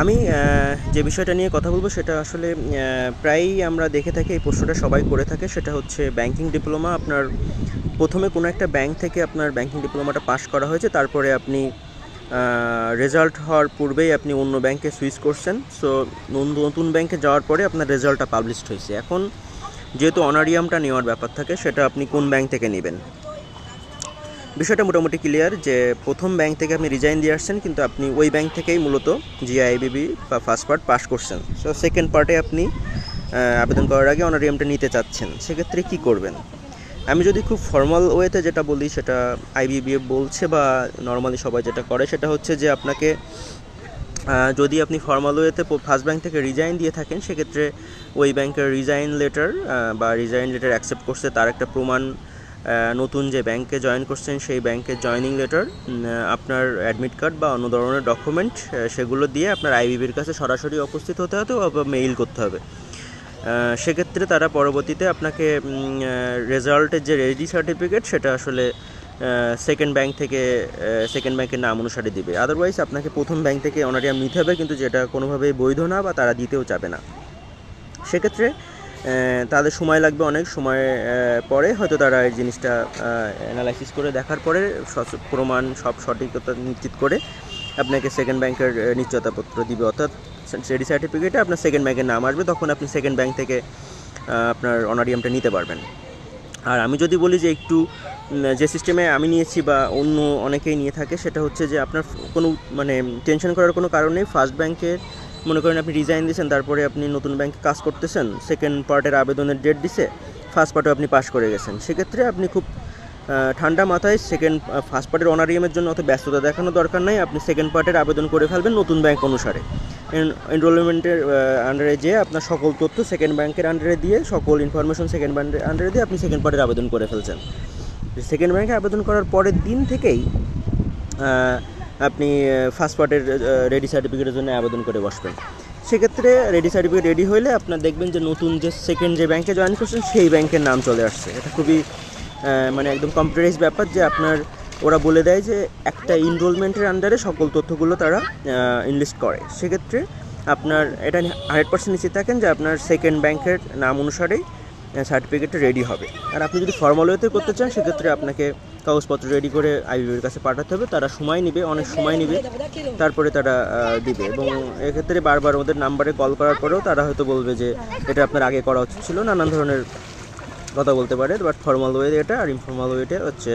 আমি যে বিষয়টা নিয়ে কথা বলব সেটা আসলে প্রায়ই আমরা দেখে থাকি, এই প্রশ্নটা সবাই করে থাকে, সেটা হচ্ছে ব্যাংকিং ডিপ্লোমা আপনার প্রথমে কোনো একটা ব্যাংক থেকে আপনার ব্যাংকিং ডিপ্লোমাটা পাস করা হয়েছে, তারপরে আপনি রেজাল্ট হওয়ার পূর্বেই আপনি অন্য ব্যাংকে সুইচ করছেন সো নতুন ব্যাংকে যাওয়ার পরে আপনার রেজাল্টটা পাবলিশড হয়েছে। এখন যেহেতু অনারিয়ামটা নেওয়ার ব্যাপার থাকে, সেটা আপনি কোন ব্যাংক থেকে নেবেন? বিষয়টা মোটামুটি ক্লিয়ার যে প্রথম ব্যাংক থেকে আপনি রিজাইন দিয়ে আসছেন, কিন্তু আপনি ওই ব্যাংক থেকেই মূলত জিআইবিবি বা ফার্স্ট পার্ট পাস করছেন। সো সেকেন্ড পার্টে আপনি আবেদন করার আগে অনারিয়ামটা নিতে চাচ্ছেন। সেক্ষেত্রে কি করবেন? আমি যদি খুব ফর্মাল ওয়েতে যেটা বলি, সেটা আইবিবিএ বলছে বা নর্মালি সবাই যেটা করে, সেটা হচ্ছে যে আপনাকে যদি আপনি ফর্মাল ওয়েতে ফার্স্ট ব্যাংক থেকে রিজাইন দিয়ে থাকেন, সেক্ষেত্রে ওই ব্যাংকের রিজাইন লেটার বা রিজাইন লেটার অ্যাকসেপ্ট করছে, তার একটা প্রমাণ নতুন যে ব্যাংকে জয়েন করছেন, সেই ব্যাংকের জয়নিং লেটার আপনার অ্যাডমিট কার্ড বা অন্য ধরনের ডকুমেন্ট সেগুলো দিয়ে আপনার আইবিবির কাছে সরাসরি উপস্থিত হতে হতে বা মেইল করতে হবে। সেক্ষেত্রে তারা পরবর্তীতে আপনাকে রেজাল্টের যে রেডি সার্টিফিকেট সেটা আসলে সেকেন্ড ব্যাংক থেকে সেকেন্ড ব্যাংকের নাম অনুসারে দিবে। আদারওয়াইজ আপনাকে প্রথম ব্যাংক থেকে অনারিয়াম নিতে হবে, কিন্তু যেটা কোনোভাবেই বৈধ না বা তারা দিতেও চাবে না। সেক্ষেত্রে তাদের সময় লাগবে অনেক, সময় পরে। হয়তো তারা এই জিনিসটা অ্যানালাইসিস করে দেখার পরে প্রমাণ সব সঠিকতা নিশ্চিত করে আপনাকে সেকেন্ড ব্যাংকের নিশ্চয়তাপত্র দিবে। অর্থাৎ রেডি সার্টিফিকেটে আপনার সেকেন্ড ব্যাংকের নাম আসবে, তখন আপনি সেকেন্ড ব্যাংক থেকে আপনার অনারিয়ামটা নিতে পারবেন। আর আমি যদি বলি যে একটু যে সিস্টেমে আমি নিয়েছি বা অন্য অনেকেই নিয়ে থাকে, সেটা হচ্ছে যে আপনার কোনো মানে টেনশন করার কোনো কারণ নেই। ফার্স্ট ব্যাংকে মনে করেন আপনি রিজাইন দিয়েছেন, তারপরে আপনি নতুন ব্যাংকে কাজ করতেছেন সেকেন্ড পার্টের আবেদনের ডেট দিছে ফার্স্ট পার্টে আপনি পাস করে গেছেন। সেক্ষেত্রে আপনি খুব ঠান্ডা মাথায় সেকেন্ড ফার্স্ট পার্টের অনারিয়ামের জন্য অত ব্যস্ততা দেখানো দরকার নাই। আপনি সেকেন্ড পার্টের আবেদন করে ফেলবেন নতুন ব্যাংক অনুসারে। এনরোলমেন্টের আন্ডারে যেয়ে আপনার সকল তথ্য সেকেন্ড ব্যাংকের আন্ডারে দিয়ে, সকল ইনফরমেশন সেকেন্ড ব্যাংকের আন্ডারে দিয়ে আপনি সেকেন্ড পার্টের আবেদন করে ফেলছেন। সেকেন্ড ব্যাংকে আবেদন করার পরের দিন থেকেই আপনি ফার্স্ট পার্টের রেডি সার্টিফিকেটের জন্য আবেদন করে বসবেন। সেক্ষেত্রে রেডি সার্টিফিকেট রেডি হলে আপনার দেখবেন যে নতুন যে সেকেন্ড যে ব্যাংকে জয়েন করছেন, সেই ব্যাংকের নাম চলে আসছে। এটা খুবই মানে একদম কম্পিউটারাইজ ব্যাপার যে আপনার, ওরা বলে দেয় যে একটা ইনরোলমেন্টের আন্ডারে সকল তথ্যগুলো তারা ইনলিস্ট করে। সেক্ষেত্রে আপনার, এটা হান্ড্রেড পার্সেন্ট নিশ্চিত থাকেন যে আপনার সেকেন্ড ব্যাংকের নাম অনুসারেই সার্টিফিকেটটা রেডি হবে। আর আপনি যদি ফর্মাল ওয়েতে করতে চান, সেক্ষেত্রে আপনাকে কাগজপত্র রেডি করে আইবিবির কাছে পাঠাতে হবে। তারা সময় নেবে, অনেক সময় নেবে। তারপরে তারা দিবে। এবং এক্ষেত্রে বারবার ওদের নাম্বারে কল করার পরেও তারা হয়তো বলবে যে, এটা আপনার আগে করা উচিত ছিল। নানান ধরনের কথা বলতে পারে বাট ফর্মাল ওয়েতে এটা আর ইনফর্মাল ওয়েটা হচ্ছে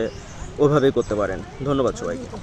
ওভাবেই করতে পারেন। ধন্যবাদ সবাইকে।